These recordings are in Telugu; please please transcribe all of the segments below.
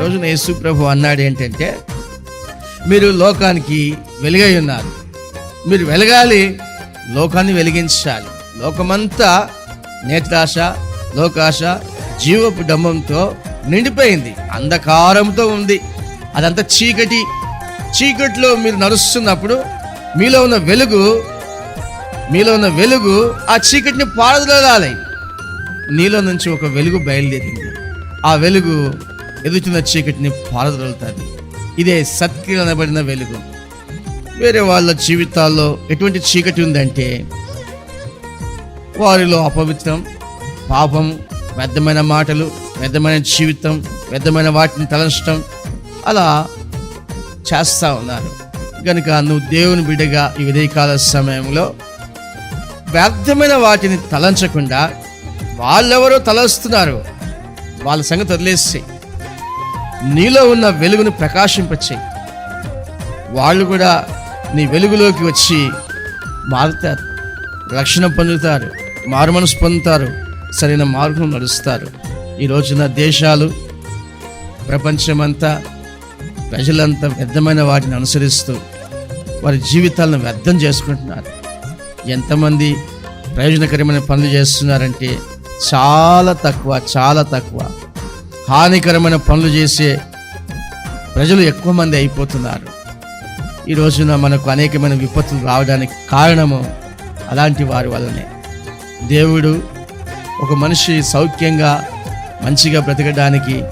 రోజున యేసు ప్రభు అన్నాడు ఏంటంటే మీరు లోకానికి వెలుగై ఉన్నారు. మీరు వెలగాలి లోకాన్ని వెలిగించాలి. లోకమంతా నేత్రాశ లోకాశ జీవపు డమ్మంతో నిండిపోయింది. అంధకారంతో ఉంది. అదంతా చీకటి. చీకటిలో మీరు నడుస్తున్నప్పుడు మీలో ఉన్న వెలుగు మీలో ఉన్న వెలుగు ఆ చీకటిని పారదలాలి. నీలో నుంచి ఒక వెలుగు బయలుదేరింది. ఆ వెలుగు ఎదుగుతున్న చీకటిని పారదలుతుంది. ఇదే సత్క్రియ అనబడిన వెలుగు. వేరే వాళ్ళ జీవితాల్లో ఎటువంటి చీకటి ఉందంటే వారిలో అపవిత్రం పాపం వ్యర్థమైన మాటలు వ్యర్థమైన జీవితం వ్యర్థమైన వాటిని తలంచడం అలా చేస్తూ ఉన్నారు. కనుక నువ్వు దేవుని బిడ్డగా ఈ విదయకాల సమయంలో వ్యర్థమైన వాటిని తలంచకుండా వాళ్ళెవరో తలస్తున్నారు వాళ్ళ సంగతి వదిలేసి. నీలో ఉన్న వెలుగును ప్రకాశింపచ్చేయి వాళ్ళు కూడా నీ వెలుగులోకి వచ్చి మారుతారు రక్షణ పొందుతారు మారుమనసు పొందుతారు సరైన మార్గం నడుస్తారు. ఈ రోజున దేశాలు ప్రపంచమంతా ప్రజలంతా వ్యర్థమైన వాటిని అనుసరిస్తూ వారి జీవితాలను వ్యర్థం చేసుకుంటున్నారు. ఎంతమంది ప్రయోజనకరమైన పనులు చేస్తున్నారంటే చాలా తక్కువ చాలా తక్కువ. హానికరమైన పనులు చేసే ప్రజలు ఎక్కువ మంది అయిపోతున్నారు. ఈ రోజున మనకు అనేకమైన విపత్తులు రావడానికి కారణము అలాంటి వారి వల్లనే. దేవుడు ఒక మనిషి సౌఖ్యంగా మంచిగా బ్రతకడానికి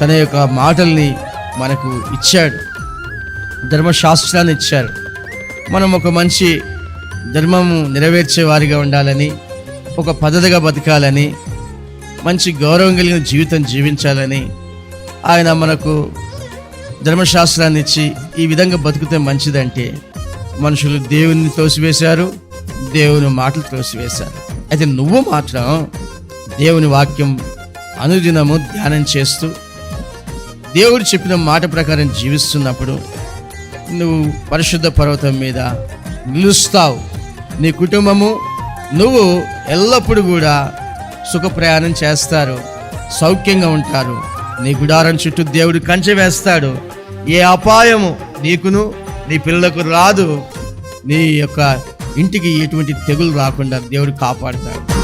తన యొక్క మాటల్ని మనకు ఇచ్చాడు. ధర్మశాస్త్రాన్ని ఇచ్చారు. మనం ఒక మంచి ధర్మము నెరవేర్చే వారిగా ఉండాలని ఒక పద్ధతిగా బతకాలని మంచి గౌరవం కలిగిన జీవితం జీవించాలని ఆయన మనకు ధర్మశాస్త్రాన్ని ఇచ్చి ఈ విధంగా బతికితే మంచిదంటే మనుషులు దేవుని తోసివేశారు దేవుని మాటలు తోసివేశారు. అయితే నువ్వు మాత్రం దేవుని వాక్యం అనుదినము ధ్యానం చేస్తూ దేవుడు చెప్పిన మాట ప్రకారం జీవిస్తున్నప్పుడు నువ్వు పరిశుద్ధ పర్వతం మీద నిలుస్తావు. నీ కుటుంబము నువ్వు ఎల్లప్పుడూ కూడా సుఖ ప్రయాణం చేస్తారు సౌఖ్యంగా ఉంటారు. నీ గుడారం చుట్టూ దేవుడు కంచె వేస్తాడు. ఏ అపాయము నీకును నీ పిల్లలకు రాదు. నీ యొక్క ఇంటికి ఎటువంటి తెగులు రాకుండా దేవుడు కాపాడుతాడు.